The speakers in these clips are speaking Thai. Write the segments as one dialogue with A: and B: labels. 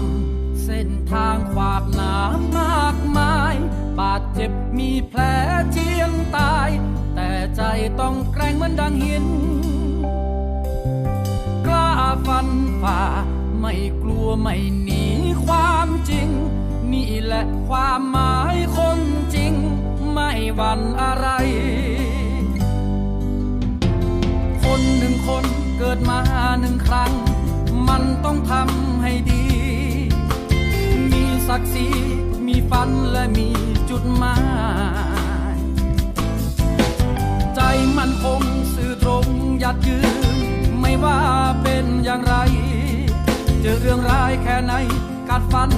A: ำเส้นทางขวากนาำมากมาย บาดเจ็บมีแผลเจียงตาย แต่ใจต้องแกร่งเหมือนดังหิน กล้าฟันฝ่า ไม่กลัวไม่หนีความจริง นี่แหละความหมายคนจริง ไม่หวั่นอะไร คนหนึ่งคนเกิดมาหนึ่งครั้ง มันต้องทำให้ดี ศักดิ์ศรีมีฝันและมีจุดหมาย ใจมันคงสื่อตรงยัดยืน ไม่ว่าเป็นอย่างไร เจอเรื่องร้ายแค่ไหนกัดฟัน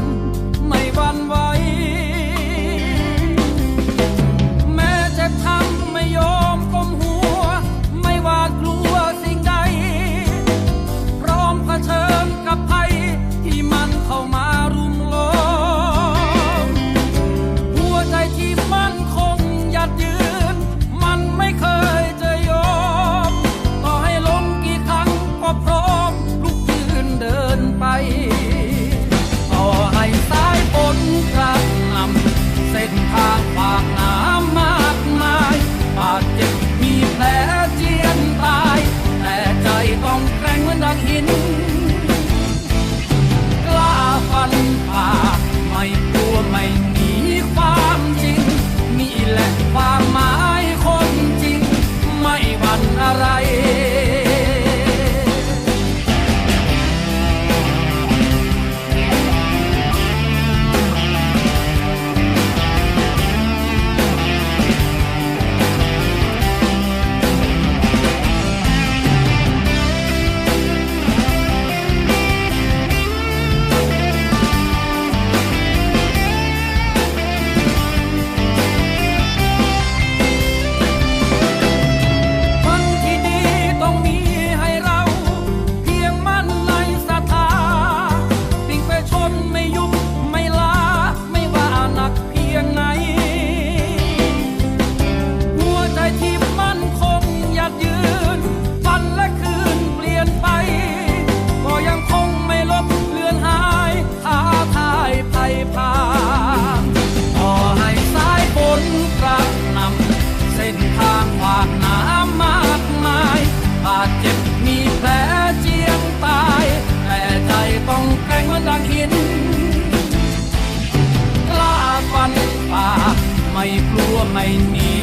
A: ไม่มี